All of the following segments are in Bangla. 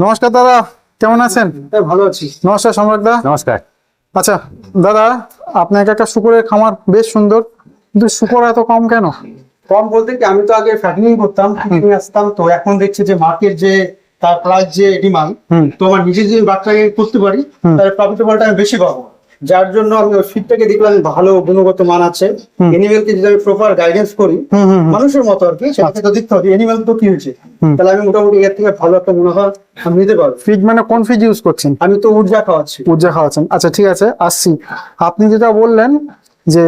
নমস্কার দাদা কেমন আছেন? হ্যাঁ ভালো আছি। নমস্কার সম্রাট দা। নমস্কার। আচ্ছা দাদা আপনাকে একটা শুকুরের খামার বেশ সুন্দর কিন্তু শুকর এত কম কেন? কম বলতে কি আমি তো আগে ফ্যাটিং করতাম ফ্যাটিং আসতাম তো এখন দেখছি যে মার্কেট যে তার প্রাইস যে ডিমান্ড হুম। তো আমার নিজে যদি বাচ্চাকে করতে পারি। তাহলে প্রফিটেবলটা আমি বেশি পাবো। যার জন্য আমি ওই ফিডটাকে দেখলাম ভালো গুণগত মান আছে। এনিমেলকে যদি আমি প্রপার গাইডেন্স করি। মানুষের মতো আর কি সেটাকে তো দেখতে হবে এনিমেল তো কি হয়েছে? তাহলে আমি মোটামুটি এর থেকে ভালো একটা মুনাফা আমি নিতে পারব। ফিড মানে কোন ফিড ইউজ করছেন? আমি তো ঊর্জা খাওয়াচ্ছি। উর্জা খাওয়াচ্ছেন। আচ্ছা ঠিক আছে আসছি। আপনি যেটা বললেন যে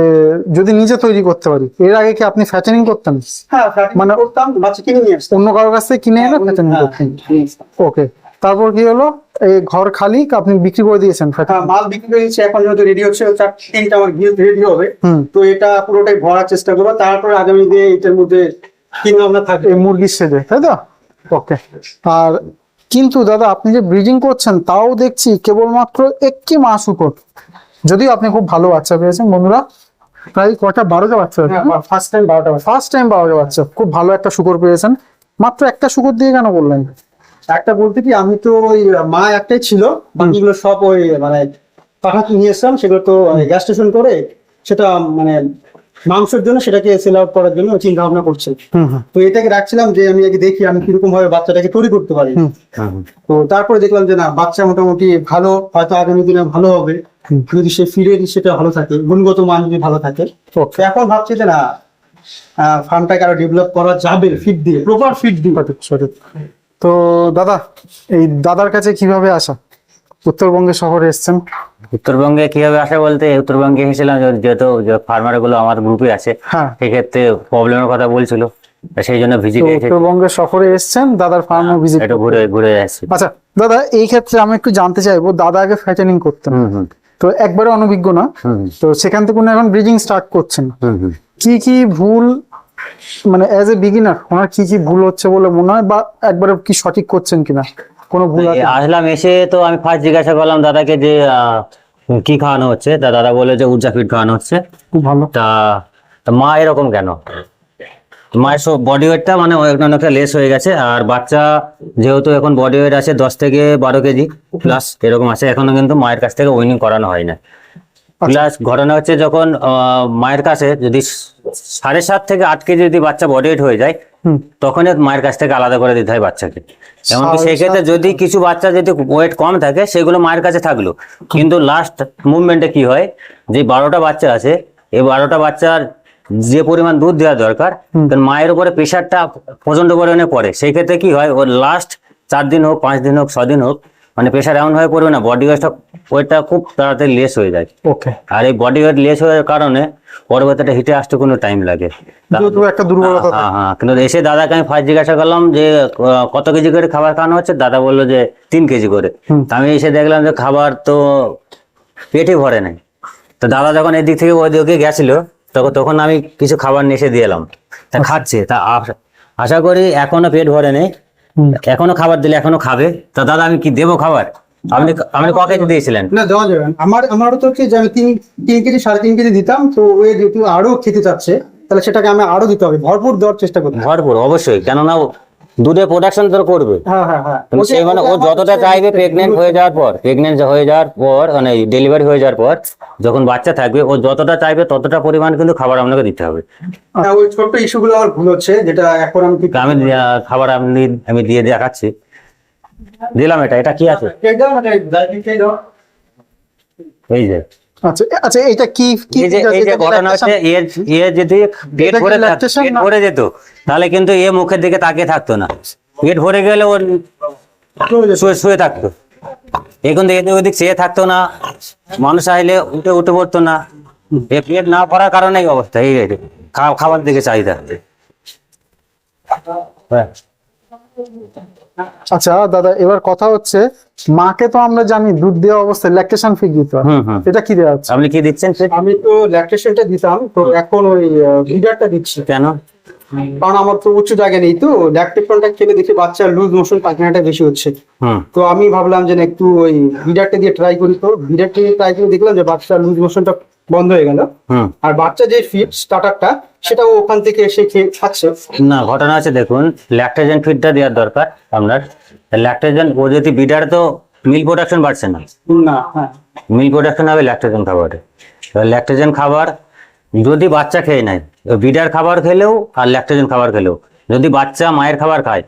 যদি নিজে তৈরি করতে পারি এর আগে কি আপনি ফ্যাটেনিং করতেন? হ্যাঁ মানে- অন্য কারোর কাছ থেকে কিনে এনে হ্যাঁ, ফ্যাটেনিং হ্যাঁ, করতেন? ওকে তারপর কি হলো? এই ঘর খালি আপনি বিক্রি করে দিয়েছেন? হ্যাঁ, মাল বিক্রি করে দিচ্ছি এখন যেহেতু রেডি হচ্ছে চার তিনটা আমার গিল রেডি হবে। তো এটা পুরোটাই ভরার চেষ্টা করব। তারপরে আগামী দিনে এটার মধ্যে চিন্তা ভাবনা থাকবে। মুরগির সেজে তাই তো? ওকে আর কিন্তু দাদা আপনি যে ব্রিডিং করছেন তাও দেখছি কেবলমাত্র একটি মা শুকর যদিও আপনি খুব ভালো বাচ্চা পেয়েছেন বন্ধুরা। প্রায় কটা বারোটা বাচ্চা ফার্স্ট টাইম বারোটা ফার্স্ট টাইম বারোটা বাচ্চা। খুব ভালো একটা শুকর পেয়েছেন। মাত্র একটা শুকর দিয়ে কেন বললেন একটা বলতে কি আমি তো ওই মা একটাই ছিল। বাকিগুলো সব ওই মানে পাঠাতে নিয়ে এসলাম সেগুলো তো গ্যাস স্টেশন করে সেটা মানে মাংসের জন্য সেটাকে সেল আউট করার জন্য চিন্তা ভাবনা করছে। তো এটাকে রাখছিলাম যে আমি আগে দেখি আমি কীরকম ভাবে বাচ্চাটাকে তৈরি করতে পারি। তো তারপরে দেখলাম যে না বাচ্চা মোটামুটি ভালো হয়তো আগামী দিনে ভালো হবে। যদি সে ফিডের সেটা ভালো থাকে গুণগত মান যদি ভালো থাকে। তো এখন ভাবছি যে না ফার্মটাকে আরও ডেভেলপ করা যাবে ফিড দিয়ে প্রপার ফিড দিয়ে। তো দাদা এই দাদার কাছে কীভাবে আসা? উত্তরবঙ্গে শহরে এসছেন। উত্তরবঙ্গে কীভাবে আসা বলতে উত্তরবঙ্গে এসেছিলাম যেহেতু ফার্মারগুলো আমার গ্রুপে আছে হ্যাঁ। সেক্ষেত্রে প্রবলেমের কথা বলছিল। সেই জন্য ভিজিট উত্তরবঙ্গে শহরে এসছেন দাদার ভিজিট একটু ঘুরে ঘুরে আসছি। আচ্ছা দাদা এই ক্ষেত্রে আমি একটু জানতে চাইব দাদা আগে ফ্যাটেনিং করতেন। তো একবারে অনভিজ্ঞ না। তো সেখান থেকে উনি এখন ব্রিডিং স্টার্ট করছেন। কি কি ভুল মানে অ্যাজ এ বিগিনার ওনার কি কি ভুল হচ্ছে বলে মনে হয় বা একবারে কি সঠিক করছেন কিনা? কোনো ভুল আছে? আসলাম এসে তো আমি ফার্স্ট জিজ্ঞাসা করলাম দাদাকে যে কি খাওয়ানো হচ্ছে? তা দাদা বলে যে উর্জা ফিড খাওয়ানো হচ্ছে। খুব ভালো। তা মা এরকম কেন? মায়ের সব বডি ওয়েটটা মানে অনেকটা লেস হয়ে গেছে। আর বাচ্চা যেহেতু এখন বডি ওয়েট আছে দশ থেকে বারো কেজি প্লাস এরকম আছে এখনও কিন্তু মায়ের কাছ থেকে উইনিং করানো হয় না প্লাস ঘটনা হচ্ছে যখন মায়ের কাছে যদি সাড়ে সাত থেকে আট কেজি যদি বাচ্চা বডি ওয়েট হয়ে যায় হুম। তখনই মায়ের কাছ থেকে আলাদা করে দিতে হয় বাচ্চাকে। এমনকি সাড়ে সেই ক্ষেত্রে যদি কিছু বাচ্চা যদি ওয়েট কম থাকে সেগুলো মায়ের কাছে থাকল। কিন্তু লাস্ট মুভমেন্টে কি হয় যে বারোটা বাচ্চা আছে এই বারোটা বাচ্চার যে পরিমাণ দুধ দেওয়া দরকার মায়ের উপরে প্রেশারটা প্রচণ্ড পরিমাণে পড়ে। সেই ক্ষেত্রে কি হয় ওর লাস্ট চার দিন হোক পাঁচ দিন হোক ছ দিন হোক মানে প্রেশার এমন হয়ে পড়বে না বডি ওয়েটটা ওয়েটটা খুব তাড়াতাড়ি লেস হয়ে যায়। ওকে আর এই বডি ওয়েট লেস হওয়ার কারণে পরবর্তীতে হিটে আসতে কোনো টাইম লাগে। একটা দুর্বলতা হ্যাঁ হ্যাঁ কিন্তু এসে দাদাকে আমি ফার্স্ট জিজ্ঞাসা করলাম যে কত কেজি করে খাবার খাওয়ানো হচ্ছে? দাদা বলল যে তিন কেজি করে। তা আমি এসে দেখলাম যে খাবার তো পেটে ভরে নাই। তো দাদা যখন এদিক থেকে ওই দিকে গেছিল তখন তখন আমি কিছু খাবার নিয়ে এসে দিয়ে এলাম। তা খাচ্ছে। তা আশ- করি এখনও পেট ভরে নেই। এখনও খাবার দিলে এখনও খাবে? তা দাদা আমি কি দেবো খাবার? আপনি আপনি ক কেজি দিয়েছিলেন? না দেওয়া যাবে আমার আমারও তো কি যে আমি তিন তিন কেজি সাড়ে তিন কেজি দিতাম তো ওই যেহেতু আরও খেতে চাচ্ছে তাহলে সেটাকে আমি আরও দিতে হবে। ভরপুর দেওয়ার চেষ্টা করতে হবে। ভরপুর অবশ্যই। কেননা ও দুধের প্রোডাকশন তো করবে। হ্যাঁ হ্যাঁ হ্যাঁ। সেই মানে ও যতটা চাইবে প্রেগনেন্ট হয়ে যাওয়ার পর প্রেগনেন্ট হয়ে যাওয়ার পর মানে ডেলিভারি হয়ে যাওয়ার পর যখন বাচ্চা থাকবে ও যতটা চাইবে ততটা পরিমাণ কিন্তু খাবার আপনাকে দিতে হবে। ওই ছোট্ট ইস্যুগুলো আমার ভুল হচ্ছে যেটা এখন আমি আমি খাবার আপনি আমি দিয়ে দেখাচ্ছি। দিলাম এটা এটা কি আছে। এই যে। আচ্ছা আচ্ছা এটা কি কি যে এটা- এই যে এটা ঘটনা হচ্ছে এর এ যদি পেট ভরে পেট ভরে যেত তাহলে কিন্তু এ মুখের দিকে তাকিয়ে থাকতো না। পেট ভরে গেলে ওর শুয়ে শুয়ে থাকতো। এখন এদিক ওদিক চেয়ে থাকতো না মানুষ আইলে উঠে উঠে পড়তো না। এ পেট না ভরার কারণে অবস্থা এই এই খাবার দিকে চাহিদা। হ্যাঁ। আচ্ছা দাদা এবার কথা হচ্ছে মাকে তো আমরা জানি দুধ দেওয়া অবস্থায় ল্যাকটেশন ফিক দিতে হয়। এটা কি দেওয়া হচ্ছে আপনি কি দিচ্ছেন সে আমি তো ল্যাকটেশনটা দিতাম তো এখন ওই লিডারটা দিচ্ছি। কেন? কারণ আমার তো উচ্চ জায়গা নেই তো ল্যাকটেশনটা খেলে দেখি বাচ্চার লুজ মোশন পায়খানাটা বেশি হচ্ছে। হুম। তো আমি ভাবলাম যে না একটু ওই ভিডারটা দিয়ে ট্রাই করি তো ভিডারটা দিয়ে ট্রাই করে দেখলাম যে বাচ্চার লুজ মোশনটা বন্ধ হয়ে গেল। আর বাচ্চা যে ফিড স্টার্টারটা সেটা ওখান থেকে এসে খেয়ে খাচ্ছে। না ঘটনা আছে দেখুন ল্যাকটেজেন ফিডটা দেওয়ার দরকার আপনার। ল্যাকটেজেন ও যদি বিডার তো মিল প্রোডাকশন বাড়ছে না। না হ্যাঁ। মিল প্রোডাকশন হবে ল্যাকটোজেন খাবারে। ল্যাকটোজেন খাবার যদি বাচ্চা খেয়ে নেয় বিডার খাবার খেলেও আর ল্যাকটোজেন খাবার খেলেও। যদি বাচ্চা মায়ের খাবার খায়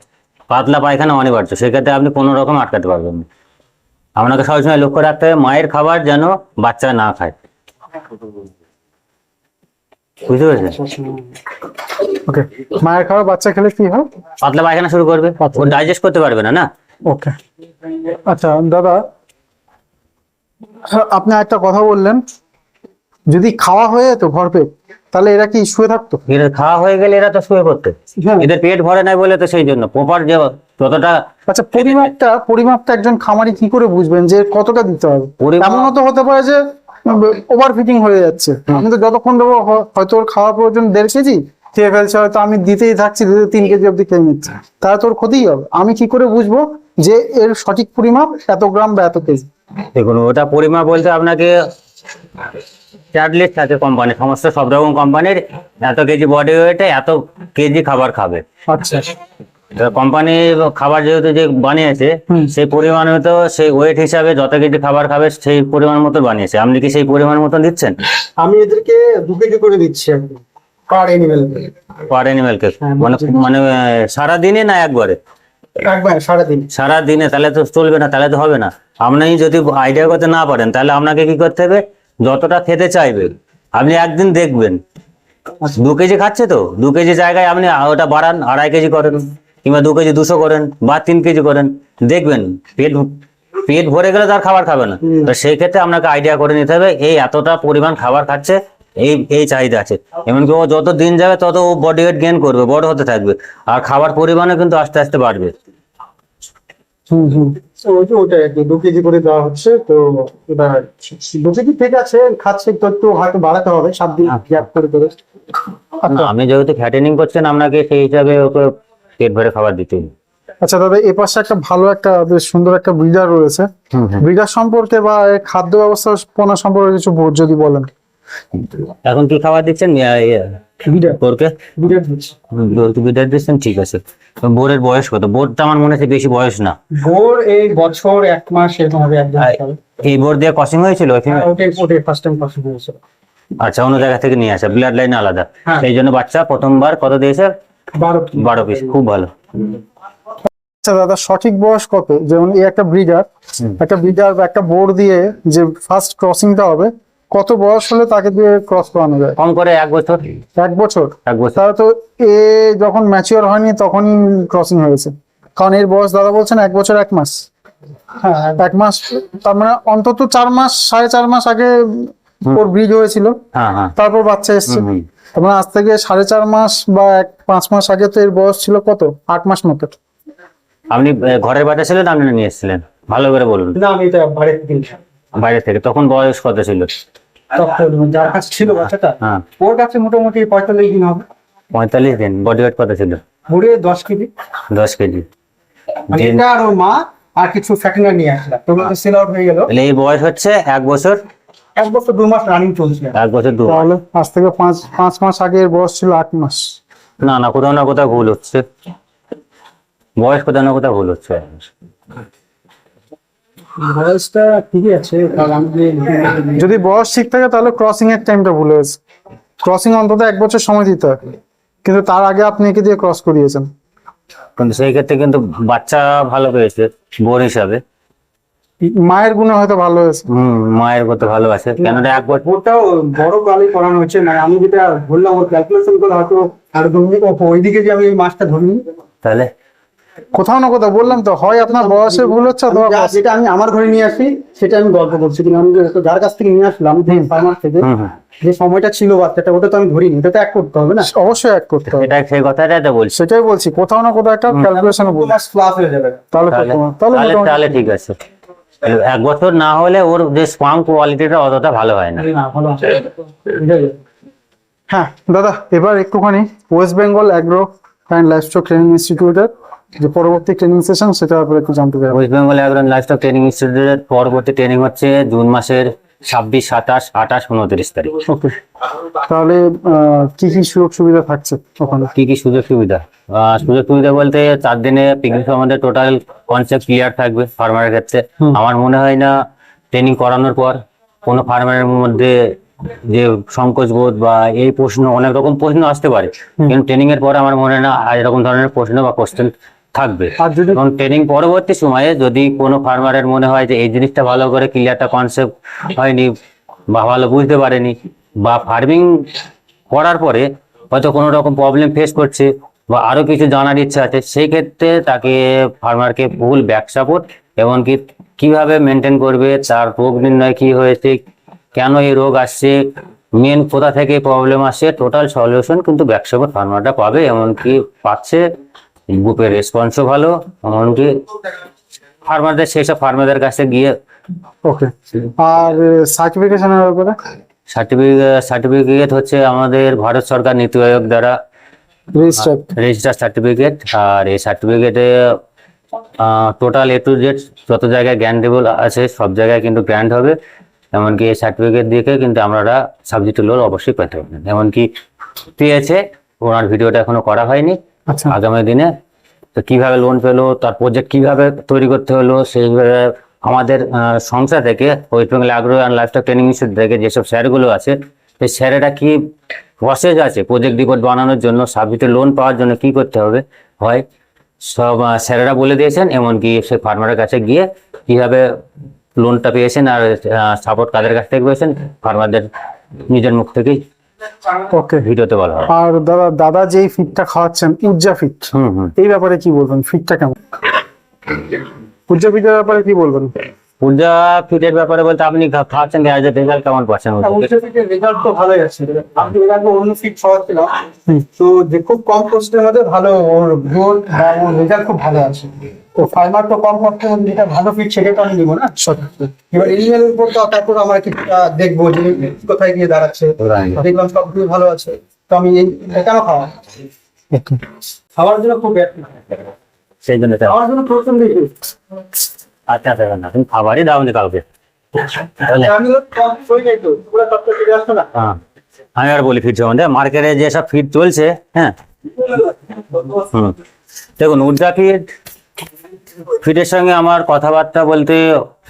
পাতলা পায়খানা অনিবার্য সেক্ষেত্রে আপনি কোনো রকম আটকাতে পারবেন না। আপনাকে সবসময় লক্ষ্য রাখতে হবে মায়ের খাবার যেন বাচ্চা না খায়। বুঝতে পেরেছেন? ওকে মায়ের খাওয়া বাচ্চা খেলে কি হয়? পাতলা পায়খানা শুরু করবে। ও ডাইজেস্ট করতে পারবে না না? ওকে আচ্ছা দাদা আপনি একটা কথা বললেন। যদি খাওয়া হয়ে যেত ভরপেট তাহলে এরা কি শুয়ে থাকতো? এরা খাওয়া হয়ে গেলে এরা তো শুয়ে পড়তে। হ্যাঁ। এদের পেট ভরে নাই বলে তো সেই জন্য। প্রপার যে যতটা আচ্ছা পরিমাপটা পরিমাপটা একজন খামারি কি করে বুঝবেন যে কতটা দিতে হবে? এমনও তো হতে পারে যে ওভার ফিটিং হয়ে যাচ্ছে। আমি তো যতক্ষণ দেবো হয়তো ওর খাওয়া প্রয়োজন দেড় কেজি খেয়ে ফেলছে হয়তো আমি দিতেই থাকছি দিতে তিন কেজি অব্দি খেয়ে নিচ্ছে। তাহলে তোর ক্ষতিই হবে। আমি কি করে বুঝব যে এর সঠিক পরিমাপ এত গ্রাম বা এত কেজি? দেখুন ওটা পরিমাপ বলতে আপনাকে লিস্ট আছে কোম্পানি সমস্ত সব রকম কোম্পানির এত কেজি বডি ওয়েটে এত কেজি খাবার খাবে। আচ্ছা। কোম্পানি খাবার যেহেতু যে বানিয়েছে সেই পরিমাণ মতো সেই ওয়েট হিসাবে যত কেজি খাবার খাবে সেই পরিমাণ মতো বানিয়েছে। আপনি কি সেই পরিমাণ মতো দিচ্ছেন? আমি এদেরকে দু কেজি করে দিচ্ছি পার এনিমেল পার অ্যানিমেলকে হ্যাঁ, মানে মানে সারা দিনে না একবারে? একবার সারা দিনে তাহলে তো চলবে না তাহলে তো হবে না। আপনি যদি আইডিয়া করতে না পারেন তাহলে আপনাকে কি করতে হবে? যতটা খেতে চাইবে আপনি একদিন দেখবেন। দু কেজি খাচ্ছে তো দু কেজি জায়গায় আপনি ওটা বাড়ান আড়াই কেজি করেন। কিংবা দু কেজি দুশো করেন বা তিন কেজি করেন দেখবেন পেট পেট ভরে গেলে তার খাবার খাবে না। তো সেই ক্ষেত্রে আপনাকে আইডিয়া করে নিতে হবে এই এতটা পরিমাণ খাবার খাচ্ছে এই এই চাহিদা আছে। এমনকি ও যত দিন যাবে তত ও বডি ওয়েট গেন করবে বড় হতে থাকবে। আর খাবার পরিমাণও কিন্তু আস্তে আস্তে বাড়বে। হুম হুম। ওটা দু কেজি করে দেওয়া হচ্ছে তো এবার দু কেজি ঠিক আছে খাচ্ছে তো একটু হয়তো বাড়াতে হবে সাত দিন গ্যাপ করে করে আমি যেহেতু ফ্যাটেনিং করছেন আপনাকে সেই হিসাবে ওকে পেট ভরে খাবার দিতে আচ্ছা দাদা এ পাশে একটা ভালো একটা বেশ সুন্দর একটা ব্রিডার রয়েছে। ব্রিডার সম্পর্কে বা খাদ্য ব্যবস্থাপনা সম্পর্কে কিছু যদি বলেন। এখন কি খাবার দিচ্ছেন? বিডার বোরকে? বিডার দিচ্ছি। বিদায় দিচ্ছেন ঠিক আছে। বোরের বয়স কত? বোরটা আমার মনে হচ্ছে বেশি বয়স না। ভোর এই বছর এক মাস এরকম হবে এই বোর দিয়ে কসিং হয়েছিল ওইখানে? ওটাই ওটাই ফার্স্ট টাইম পছন্দ হয়েছিল। আচ্ছা অন্য জায়গা থেকে নিয়ে আসা ব্লাড লাইন আলাদা। হ্যাঁ। সেই জন্য বাচ্চা প্রথমবার কত দিয়েছে? বারো পিস। খুব ভালো। আচ্ছা দাদা সঠিক বয়স কত? যেমন এই একটা ব্রিডার একটা ব্রিডার বা একটা বোর্ড দিয়ে যে ফার্স্ট ক্রসিংটা হবে কত বয়স হলে তাকে দিয়ে ক্রস করানো যায়? কম করে এক বছর। এক বছর? এক বছর। তাহলে তো এ যখন ম্যাচিওর হয়নি তখনই ক্রসিং হয়েছে। কারণ এর বয়স দাদা বলছেন এক বছর এক মাস। হ্যাঁ এক মাস তার মানে অন্তত চার মাস সাড়ে চার মাস আগে ওর ব্রিজ হয়েছিল। হ্যাঁ হ্যাঁ। তারপর বাচ্চা এসছে। মানে আজ থেকে সাড়ে চার মাস বা এক পাঁচ মাস আগে তো এর বয়স ছিল কত? আট মাস মতো। আপনি ঘরের বাচ্চা ছিলেন আপনি নিয়ে এসেছিলেন? ভালো করে বলুন। না আমি এটা বাড়িতে কিনছি বাইরে থেকে তখন বয়স কত ছিল? তখন যার কাছে ছিল বাচ্চাটা হ্যাঁ। ওর কাছে মোটামুটি পঁয়তাল্লিশ দিন হবে। পঁয়তাল্লিশ দিন বডি ওয়েট কত ছিল? ঘুরে দশ কেজি। দশ কেজি। আর ওর মা আর কিছু ফ্যাটিনার নিয়ে আসলাম। তো তো সেল আউট হয়ে গেল। এই বয়স হচ্ছে এক বছর এক বছর দু মাস রানিং চলছে। এক বছর দু তাহলে আজ থেকে পাঁচ পাঁচ মাস আগে এর বয়স ছিল আট মাস। না না কোথাও না কোথাও ভুল হচ্ছে। বয়স কোথাও না কোথাও ভুল হচ্ছে। বয়সটা ঠিকই আছে যদি বয়স ঠিক থাকে তাহলে ক্রসিং এর টাইমটা ভুল হয়েছে। ক্রসিং অন্তত এক বছর সময় দিতে হয়। কিন্তু তার আগে আপনি একে দিয়ে ক্রস করিয়েছেন। কিন্তু সেই ক্ষেত্রে কিন্তু বাচ্চা ভালো পেয়েছে বোর হিসাবে। মায়ের গুণে হয়তো ভালো হম মায়ের কত ভালো আছে। কেননা এক বছর ওটাও বড় গালি করানো হচ্ছে। মানে আমি যেটা বললাম ওর ক্যালকুলেশন করে হয়তো আর ওইদিকে যে আমি এই মাছটা ধরিনি। তাহলে? কোথাও না কোথাও বললাম তো হয় আপনার বয়সের ভুল হচ্ছে অথবা যেটা আমি আমার ঘরে নিয়ে আসি সেটা আমি গল্প করছি কিন্তু আমি যার কাছ থেকে নিয়ে আসলাম যে ফার্মার থেকে যে সময়টা ছিল বাচ্চাটা ওটা তো আমি ধরিনি। ওটা তো এক করতে হবে না? অবশ্যই এক করতে হবে। এটা সেই কথাটাই তো বলছি। সেটাই বলছি কোথাও না কোথাও একটা ক্যালকুলেশন মাস প্লাস হয়ে যাবে। তাহলে তাহলে ঠিক আছে। এক বছর না হলে ওর যে স্পাম কোয়ালিটিটা অতটা ভালো হয় না। হ্যাঁ দাদা এবার একটুখানি West Bengal agro and livestock training ইনস্টিটিউটের যে পরবর্তী ট্রেনিং সেশন সেটা উপরে একটু জানতে চাই West Bengal agro and livestock training ইনস্টিটিউটের পরবর্তী ট্রেনিং হচ্ছে জুন মাসের ছাব্বিশ সাতাশ আঠাশ উনত্রিশ তারিখ। তাহলে কি কি সুযোগ সুবিধা থাকছে ওখানে? কি কি সুযোগ সুবিধা? সুযোগ সুবিধা বলতে চার দিনে পিকনিক আমাদের টোটাল কনসেপ্ট ক্লিয়ার থাকবে ফার্মারের ক্ষেত্রে। আমার মনে হয় না ট্রেনিং করানোর পর কোনো ফার্মারের মধ্যে যে সংকোচ বোধ বা এই প্রশ্ন অনেক রকম প্রশ্ন আসতে পারে। কিন্তু ট্রেনিং এর পর আমার মনে হয় না এরকম ধরনের প্রশ্ন বা কোশ্চেন থাকবে। এবং ট্রেনিং পরবর্তী সময়ে যদি কোনো ফার্মারের মনে হয় যে এই জিনিসটা ভালো করে ক্লিয়ারটা কনসেপ্ট হয়নি বা ভালো বুঝতে পারেনি বা ফার্মিং করার পরে হয়তো কোনো রকম প্রবলেম ফেস করছে বা আরও কিছু জানার ইচ্ছা আছে সেই ক্ষেত্রে তাকে ফার্মারকে ফুল ব্যাক সাপোর্ট এমনকি কীভাবে মেনটেন করবে তার রোগ নির্ণয় কি হয়েছে কেন এই রোগ আসছে মেন কোথা থেকে প্রবলেম আসছে টোটাল সলিউশন কিন্তু ব্যাক সাপোর্ট ফার্মারটা পাবে এমনকি পাচ্ছে। গ্রুপের রেসপন্সও ভালো এমনকি ফার্মারদের সেই সব ফার্মারদের কাছে গিয়ে ওকে আর সার্টিফিকেশনের ব্যাপারে? সার্টিফিকেট সার্টিফিকেট হচ্ছে আমাদের ভারত সরকার নীতি আয়োগ দ্বারা রেজিস্টার সার্টিফিকেট আর এই সার্টিফিকেটে টোটাল এ টু জেড যত জায়গায় গ্র্যান্ডেবল আছে সব জায়গায় কিন্তু গ্র্যান্ড হবে। এমনকি এই সার্টিফিকেট দিয়ে কিন্তু আমরা সাবজেক্ট লোন অবশ্যই পেতে পারবেন এমনকি পেয়েছে ওনার ভিডিওটা এখনও করা হয়নি। আগামী দিনে তো কীভাবে লোন পেল, তার প্রজেক্ট কীভাবে তৈরি করতে হলো, সেইভাবে আমাদের সংস্থা থেকে West Bengal agro and livestock training institute থেকে যেসব স্যারগুলো আছে, সেই স্যারেরা কি প্রসেস আছে প্রজেক্ট রিপোর্ট বানানোর জন্য সাবজেক্টে লোন পাওয়ার জন্য কি করতে হবে? হয়, সব স্যারেরা বলে দিয়েছেন, এমনকি সেই ফার্মারের কাছে গিয়ে কীভাবে লোনটা পেয়েছেন আর সাপোর্ট কাদের কাছ থেকে পেয়েছেন? ফার্মারদের নিজের মুখ থেকেই ওকে ভিডিওতে বলা হবে আর দাদা দাদা যেই ফিটটা খাওয়াচ্ছেন উজ্জা ফিট হুম হুম। এই ব্যাপারে কি বলবেন? ফিটটা কেমন? উজ্জা ফিটের ব্যাপারে কি বলবেন? পূজা ফিটের ব্যাপারে বলতে আপনি খা- খাচ্ছেন গ্যাস রেজাল্ট কেমন পাচ্ছেন? রেজাল্ট তো ভালোই আছে। আমি এর আগে অন্য ফিট খাওয়াচ্ছিলাম। তো যে খুব কম কষ্টের মধ্যে ভালো ওর গ্রোথ বা ওর রেজাল্ট খুব ভালো আছে। তো ফাইবার তো কম মধ্যে যেটা ভালো ফিট সেটা তো আমি নিবো না? এবার উপর তো তারপর আমার কিছুটা দেখব যে কোথায় গিয়ে দাঁড়াচ্ছে। দেখলাম ভালো আছে। তো আমি কেন খাওয়া? খাওয়ার জন্য খুব ব্যাড সেই জন্য খাওয়ার জন্য প্রথম দেখি আচ্ছা আচ্ছা না তুমি খাবারই কাউকে। আসতো না। হ্যাঁ। আমি আর বলি ফিট সম্বন্ধে মার্কেটে যেসব ফিট চলছে হ্যাঁ। দেখুন উর্জা ফিট ফিটের সঙ্গে আমার কথাবার্তা বলতে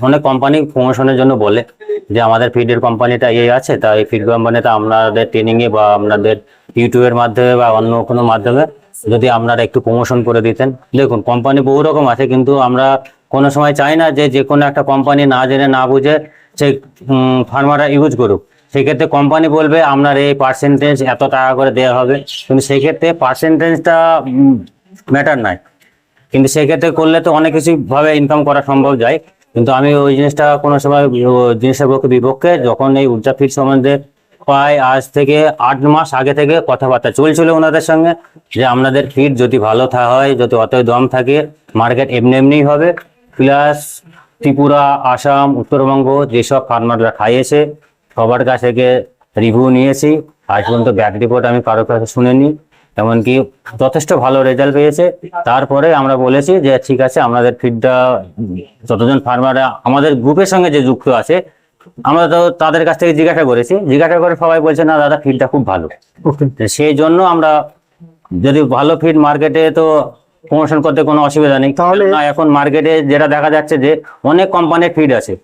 অনেক কোম্পানি প্রমোশনের জন্য বলে যে আমাদের ফিডের কোম্পানিটা এই আছে, তা এই ফিড কোম্পানিটা আপনাদের ট্রেনিংয়ে বা আপনাদের ইউটিউবের মাধ্যমে বা অন্য কোনো মাধ্যমে যদি আপনারা একটু প্রমোশন করে দিতেন। দেখুন কোম্পানি বহু রকম আছে, কিন্তু আমরা কোনো সময় চাই না যে যে কোনো একটা কোম্পানি না জেনে, না বুঝে সেই ফার্মাররা ইউজ করুক। সেক্ষেত্রে কোম্পানি বলবে, আপনার এই পার্সেন্টেজ এত টাকা করে দেওয়া হবে। কিন্তু সেক্ষেত্রে পার্সেন্টেজটা ম্যাটার নয় কিন্তু সেক্ষেত্রে করলে তো অনেক কিছু ভাবে ইনকাম করা সম্ভব যায়। কিন্তু আমি ওই জিনিসটা কোনো সময় জিনিসের পক্ষে বিপক্ষে যখন এই উর্জা ফিট সম্বন্ধে প্রায় আজ থেকে আট মাস আগে থেকে কথাবার্তা চলছিল ওনাদের সঙ্গে যে আপনাদের ফিট যদি ভালো হয়, যদি অতই দম থাকে, মার্কেট এমনি এমনিই হবে। প্লাস ত্রিপুরা, আসাম, উত্তরবঙ্গ যেসব ফার্মাররা খাইয়েছে, সবার কাছ থেকে রিভিউ নিয়েছি। আজ পর্যন্ত ব্যাক রিপোর্ট আমি কারোর কাছে শুনিনি। এমনকি যথেষ্ট ভালো রেজাল্ট পেয়েছে। তারপরে আমরা বলেছি যে ঠিক আছে আমাদের ফিডটা যতজন ফার্মাররা আমাদের গ্রুপের সঙ্গে যে যুক্ত আছে আমরা তো তাদের কাছ থেকে জিজ্ঞাসা করেছি। জিজ্ঞাসা করে সবাই বলছে না দাদা ফিডটা খুব ভালো। সেই জন্য আমরা যদি ভালো ফিড মার্কেটে তো প্রমোশন করতে কোনো অসুবিধা নেই। তাহলে- না এখন মার্কেটে যেটা দেখা যাচ্ছে যে অনেক কোম্পানির ফিড আছে।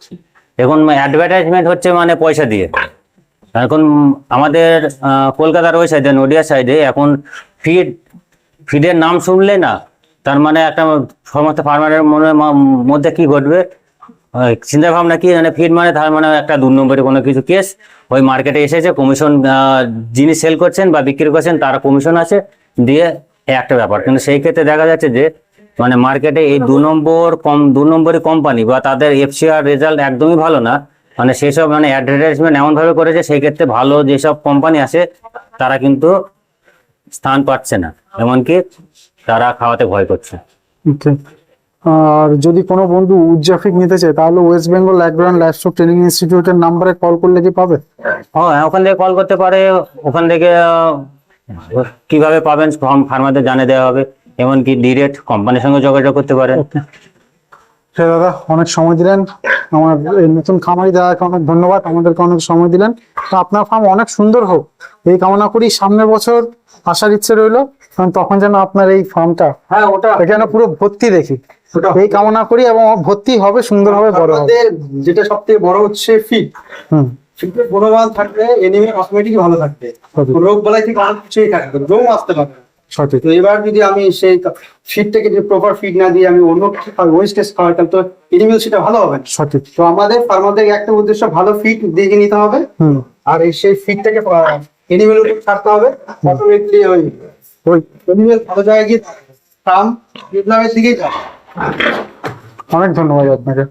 এখন অ্যাডভার্টাইজমেন্ট হচ্ছে মানে পয়সা দিয়ে। এখন আমাদের কলকাতার ওই সাইডে নদিয়া সাইডে এখন ফিড ফিডের নাম শুনলে না, তার মানে একটা সমস্ত ফার্মারের মনে মধ্যে কি ঘটবে? চিন্তা ভাবনা কি মানে ফিড মানে তার মানে একটা দু নম্বরে কোনো কিছু কেস ওই মার্কেটে এসেছে কমিশন যিনি সেল করছেন বা বিক্রি করছেন, তারা কমিশন আছে দিয়ে একটা ব্যাপার। কিন্তু সেই ক্ষেত্রে দেখা যাচ্ছে যে মানে মার্কেটে এই দু নম্বর কম, দু নম্বরই কোম্পানি বা তাদের এফসিআর রেজাল্ট একদমই ভালো না। মানে সেসব মানে অ্যাডভার্টাইজমেন্ট এমন ভাবে করেছে সেই ক্ষেত্রে ভালো যেসব কোম্পানি আছে তারা কিন্তু স্থান পাচ্ছে না। এমনকি তারা খাওয়াতে ভয় করছে। আর যদি কোনো বন্ধু উজ্জাফিক নিতে চায় তাহলে West Bengal agro livestock training ইনস্টিটিউটের নাম্বারে কল করলে কি পাবে? হ্যাঁ ওখান থেকে কল করতে পারে। ওখান থেকে কীভাবে পাবেন ফার্মারদের জানিয়ে দেওয়া হবে। এমনকি ডিরেক্ট কোম্পানির সঙ্গে যোগাযোগ করতে পারে। সে দাদা অনেক সময় দিলেন। আমার এই নতুন খামারি দাদাকে অনেক ধন্যবাদ আমাদেরকে অনেক সময় দিলেন। তো আপনার ফার্ম অনেক সুন্দর হোক। এই কামনা করি সামনের বছর আসার ইচ্ছে রইল কারণ তখন যেন আপনার এই ফার্মটা হ্যাঁ ওটা। এখানে পুরো ভর্তি দেখি। এই কামনা করি এবং ভর্তি হবে সুন্দরভাবে বড় হবে। আমাদের যেটা সব থেকে বড় হচ্ছে ফিট হুম। ফিটের গুণমান থাকলে এনিমে অটোমেটিক ভালো থাকবে। রোগ বালাই থেকে অনেক কিছুই থাকবে রোগ আসতে পারবে। সঠিক তো এবার যদি আমি সেই ফিডটাকে যদি প্রপার ফিড না দিয়ে আমি অন্য ওয়েস্টেজ খাওয়াই তাহলে তো এনিমেল সেটা ভালো হবে? সঠিক তো আমাদের ফার্মারদের একটা উদ্দেশ্য ভালো ফিড দেখে নিতে হবে। হুম। আর এই সেই ফিডটাকে এনিমেল উপর ছাড়তে হবে। অটোমেটিকলি ওই ওই এনিমেল ভালো জায়গায় গিয়ে ফার্ম ডেভেলপের দিকেই যাবে। অনেক ধন্যবাদ আপনাকে।